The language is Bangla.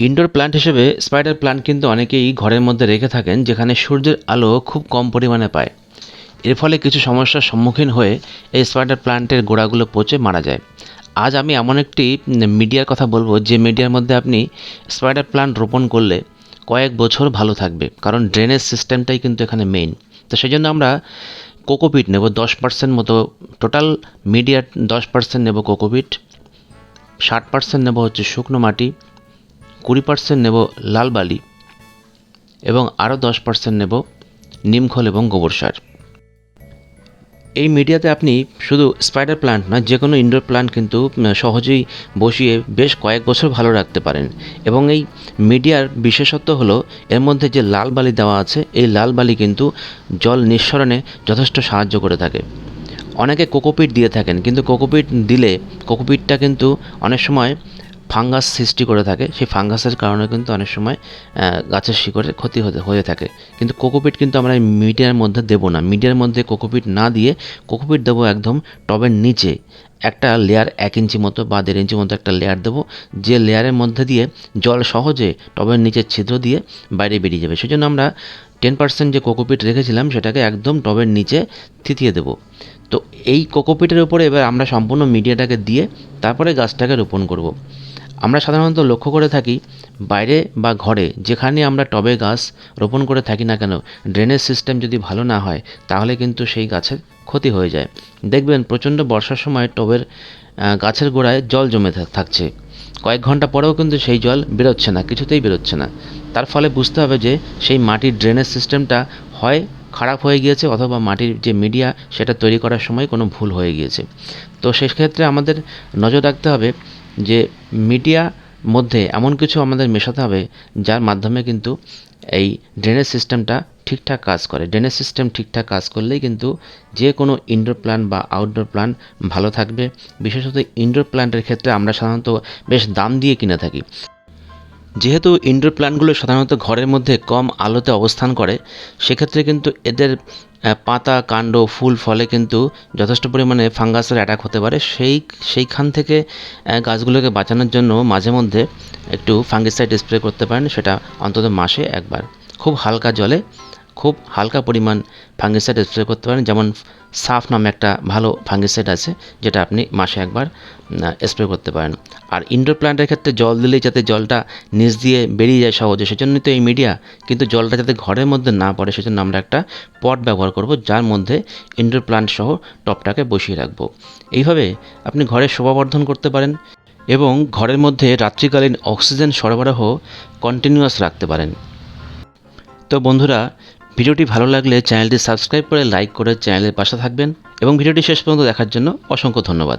ইনডোর প্ল্যান্ট হিসেবে স্পাইডার প্ল্যান্ট কিন্তু অনেকেই ঘরের মধ্যে রেখে থাকেন, যেখানে সূর্যের আলো খুব কম পরিমাণে পায়। এর ফলে কিছু সমস্যার সম্মুখীন হয়ে এই স্পাইডার প্ল্যান্টের গোড়াগুলো পচে মারা যায়। আজ আমি এমন একটি মিডিয়ার কথা বলব, যে মিডিয়ার মধ্যে আপনি স্পাইডার প্ল্যান্ট রোপণ করলে কয়েক বছর ভালো থাকবে, কারণ ড্রেনেজ সিস্টেমটাই কিন্তু এখানে মেইন তো সেই জন্য আমরা কোকোপিট নেব, দশ পার্সেন্ট মতো টোটাল মিডিয়ার দশ পার্সেন্ট নেব কোকোপিট ষাট পার্সেন্ট নেব হচ্ছে শুকনো মাটি কুড়ি পার্সেন্ট নেব লাল বালি এবং আরও দশ পার্সেন্ট নেব নিমখল এবং গোবর সার। এই মিডিয়াতে আপনি শুধু স্পাইডার প্লান্ট না যে কোনো ইনডোর প্ল্যান্ট কিন্তু সহজেই বসিয়ে বেশ কয়েক বছর ভালো রাখতে পারেন। এবং এই মিডিয়ার বিশেষত্ব হলো, এর মধ্যে যে লাল বালি দেওয়া আছে, এই লাল বালি কিন্তু জল নিঃসরণে যথেষ্ট সাহায্য করে থাকে। অনেকে কোকোপিট দিয়ে থাকেন, কিন্তু কোকোপিট দিলে কোকোপিটটা কিন্তু অনেক সময় ফাঙ্গাস সৃষ্টি করে থাকে। সেই ফাঙ্গাসের কারণে কিন্তু অনেক সময় গাছের শিকড়ে ক্ষতি হতে, হয়ে থাকে। কিন্তু কোকোপিট কিন্তু আমরা মিডিয়ার মধ্যে দেবো না। মিডিয়ার মধ্যে কোকোপিট না দিয়ে কোকোপিট দেবো একদম টবের নিচে। একটা লেয়ার এক ইঞ্চি মতো বা দেড় ইঞ্চি মতো একটা লেয়ার দেবো। যে লেয়ারের মধ্যে দিয়ে জল সহজে টবের নিচে ছিদ্র দিয়ে বাইরে বেরিয়ে যাবে। সেজন্য আমরা টেন পার্সেন্ট যে কোকোপিট রেখেছিলাম, সেটাকে একদম টবের নিচে থিতিয়ে দেবো। তো এই কোকোপিটের উপরে এবার আমরা সম্পূর্ণ মিডিয়াটাকে দিয়ে তারপরে গাছটাকে রোপণ করব। আমরা সাধারণত লক্ষ্য করে থাকি বাইরে বা ঘরে যেখানে আমরা টবে গাছ রোপণ করে থাকি না কেন ড্রেনেজ সিস্টেম যদি ভালো না হয়, তাহলে কিন্তু সেই গাছের ক্ষতি হয়ে যায়। দেখবেন প্রচণ্ড বর্ষার সময় টবের গাছের গোড়ায় জল জমে থাক- থাকছে। কয়েক ঘণ্টা পরেও কিন্তু সেই জল বেরোচ্ছে না, কিছুতেই বেরোচ্ছে না। তার ফলে বুঝতে হবে যে সেই মাটির ড্রেনেজ সিস্টেমটা হয় খারাপ হয়ে গিয়েছে অথবা মাটির যে মিডিয়া সেটা তৈরি করার সময় কোনো ভুল হয়ে গিয়েছে। তো সেক্ষেত্রে আমাদের নজর রাখতে হবে যে মিডিয়া মধ্যে এমন কিছু আমাদের মেশাতে হবে, যার মাধ্যমে কিন্তু এই ড্রেনেজ সিস্টেমটা ঠিকঠাক কাজ করে। ড্রেনেজ সিস্টেম ঠিকঠাক কাজ করলেই কিন্তু যে কোনো ইনডোর প্ল্যান্ট বা আউটডোর প্ল্যান্ট ভালো থাকবে। বিশেষত ইনডোর প্ল্যান্টের ক্ষেত্রে আমরা সাধারণত বেশ দাম দিয়ে কিনে থাকি। যেহেতু ইনডোর প্ল্যান্টগুলো সাধারণত ঘরের মধ্যে কম আলোতে অবস্থান করে, সেক্ষেত্রে কিন্তু এদের পাতা, কাণ্ড, ফুল, ফলে কিন্তু যথেষ্ট পরিমাণে ফাঙ্গাসের অ্যাটাক হতে পারে। সেই, সেইখান থেকে গাছগুলোকে বাঁচানোর জন্য মাঝে মধ্যে একটু ফাঙ্গিসাইড স্প্রে করতে পারেন, সেটা অন্তত মাসে একবার। খুব হালকা জলে। খুব হালকা পরিমাণ ফাঙ্গিসাইড স্প্রে করতে পারেন। যেমন সাফ নামে একটা ভালো ফাঙ্গিসাইড আছে, যেটা আপনি মাসে একবার স্প্রে করতে পারেন। আর ইনডোর প্ল্যান্টের ক্ষেত্রে জল দিলেই যাতে জলটা নিচ দিয়ে বেরিয়ে যায় সহজে, সেজন্যই তো এই মিডিয়া কিন্তু জলটা যাতে ঘরের মধ্যে না পড়ে, সেজন্য আমরা একটা পট ব্যবহার করব, যার মধ্যে ইনডোর প্ল্যান্ট সহ টপটাকে বসিয়ে রাখব। এইভাবে আপনি ঘরের শোভাবর্ধন করতে পারেন এবং ঘরের মধ্যে রাত্রিকালীন অক্সিজেন সরবরাহ কন্টিনিউয়াস রাখতে পারেন। তো বন্ধুরা ভিডিওটি ভালো লাগলে চ্যানেলটি সাবস্ক্রাইব করে লাইক করে চ্যানেলের পাশে থাকবেন এবং ভিডিওটি শেষ পর্যন্ত দেখার জন্য অসংখ্য ধন্যবাদ।